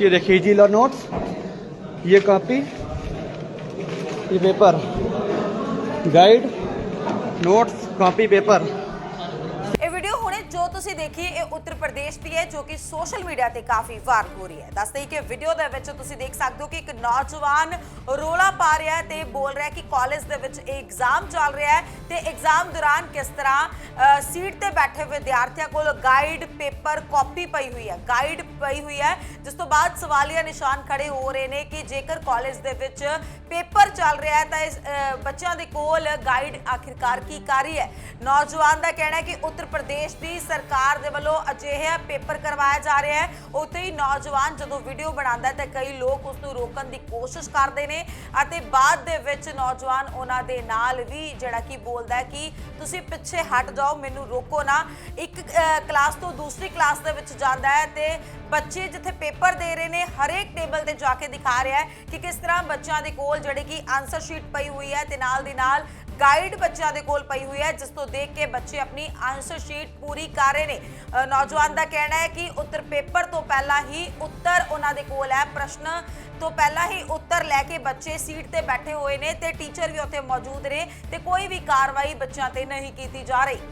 ये देखिए जी ला नोट्स ये कापी ये paper guide notes copy paper ਜੋ ਤੁਸੀਂ ਦੇਖੀ, ਇਹ ਉੱਤਰ ਪ੍ਰਦੇਸ਼ ਦੀ ਹੈ, ਜੋ ਕਿ ਸੋਸ਼ਲ ਮੀਡੀਆ ਤੇ ਕਾਫੀ ਵਾਇਰਲ ਹੋ ਰਹੀ ਹੈ। ਦੱਸਦੇ ਹੀ ਕਿ ਵੀਡੀਓ ਦੇ ਵਿੱਚ ਤੁਸੀਂ ਦੇਖ ਸਕਦੇ ਹੋ ਕਿ ਇੱਕ ਨੌਜਵਾਨ ਰੋਲਾ ਪਾ ਰਿਹਾ ਹੈ ਤੇ ਬੋਲ ਰਿਹਾ ਕਿ ਕਾਲਜ ਦੇ ਵਿੱਚ ਇਹ ਐਗਜ਼ਾਮ ਚੱਲ ਰਿਹਾ ਹੈ ਤੇ ਐਗਜ਼ਾਮ ਦੌਰਾਨ ਕਿਸ ਤਰ੍ਹਾਂ ਸੀਟ ਤੇ ਬੈਠੇ ਵਿਦਿਆਰਥੀਆਂ ਕੋਲ ਗਾਈਡ ਪੇਪਰ ਕਾਪੀ ਪਈ ਹੋਈ ਹੈ ਗਾਈਡ ਪਈ ਹੋਈ ਹੈ। ਜਿਸ ਤੋਂ ਬਾਅਦ ਸਵਾਲੀਆ ਨਿਸ਼ਾਨ ਖੜੇ ਹੋ ਰਹੇ ਨੇ ਕਿ ਜੇਕਰ ਕਾਲਜ ਦੇ ਵਿੱਚ ਪੇਪਰ ਚੱਲ ਰਿਹਾ ਹੈ ਤਾਂ ਇਸ ਬੱਚਿਆਂ ਦੇ ਕੋਲ ਗਾਈਡ ਆਖਿਰਕਾਰ ਕੀ ਕਰ ਰਹੀ ਹੈ? ਨੌਜਵਾਨ ਦਾ ਕਹਿਣਾ ਹੈ ਕਿ ਉੱਤਰ ਪ੍ਰਦੇਸ਼ ਦੀ ਸਰਕਾਰ ਦੇ ਵੱਲੋਂ ਅਜਿਹਾ ਪੇਪਰ ਕਰਵਾਇਆ ਜਾ ਰਿਹਾ ਹੈ। ਉੱਥੇ ਹੀ ਨੌਜਵਾਨ ਜਦੋਂ ਵੀਡੀਓ ਬਣਾਉਂਦਾ ਹੈ ਤਾਂ ਕਈ ਲੋਕ ਉਸ ਨੂੰ ਰੋਕਣ ਦੀ ਕੋਸ਼ਿਸ਼ ਕਰਦੇ ਨੇ ਅਤੇ ਬਾਅਦ ਦੇ ਵਿੱਚ ਨੌਜਵਾਨ ਉਹਨਾਂ ਦੇ ਨਾਲ ਵੀ ਜਿਹੜਾ ਕਿ ਬੋਲਦਾ ਹੈ ਕਿ ਤੁਸੀਂ ਪਿੱਛੇ ਹਟ ਜਾਓ, ਮੈਨੂੰ ਰੋਕੋ ਨਾ। ਇੱਕ ਕਲਾਸ ਤੋਂ ਦੂਸਰੀ ਕਲਾਸ ਦੇ ਵਿੱਚ ਜਾਂਦਾ ਹੈ ਤੇ ਬੱਚੇ ਜਿੱਥੇ ਪੇਪਰ ਦੇ ਰਹੇ ਨੇ, ਹਰੇਕ ਟੇਬਲ ਤੇ ਜਾ ਕੇ ਦਿਖਾ ਰਿਹਾ ਹੈ ਕਿ ਕਿਸ ਤਰ੍ਹਾਂ ਬੱਚਿਆਂ ਦੇ ਕੋਲ ਜਿਹੜੇ ਕਿ ਆਨਸਰ ਸ਼ੀਟ ਪਈ ਹੋਈ ਹੈ ਤੇ ਨਾਲ ਦੀ ਨਾਲ ਗਾਈਡ ਬੱਚਿਆਂ ਦੇ ਕੋਲ ਪਈ ਹੋਈ ਹੈ, ਜਿਸ ਤੋਂ ਦੇਖ ਕੇ ਬੱਚੇ ਆਪਣੀ ਆਨਸਰ ਸ਼ੀਟ ਪੂਰੀ ਕਰ ਰਹੇ ਨੇ। ਨੌਜਵਾਨ ਦਾ ਕਹਿਣਾ ਹੈ ਕਿ ਉੱਤਰ ਪੇਪਰ ਤੋਂ ਪਹਿਲਾਂ ਹੀ ਉੱਤਰ ਉਹਨਾਂ ਦੇ ਕੋਲ ਹੈ। ਪ੍ਰਸ਼ਨ ਤੋਂ ਪਹਿਲਾਂ ਹੀ ਉੱਤਰ ਲੈ ਕੇ ਬੱਚੇ ਸੀਟ ਤੇ ਬੈਠੇ ਹੋਏ ਨੇ ਤੇ ਟੀਚਰ ਵੀ ਉੱਥੇ ਮੌਜੂਦ ਨੇ ਤੇ ਕੋਈ ਵੀ ਕਾਰਵਾਈ ਬੱਚਿਆਂ ਤੇ ਨਹੀਂ ਕੀਤੀ ਜਾ ਰਹੀ।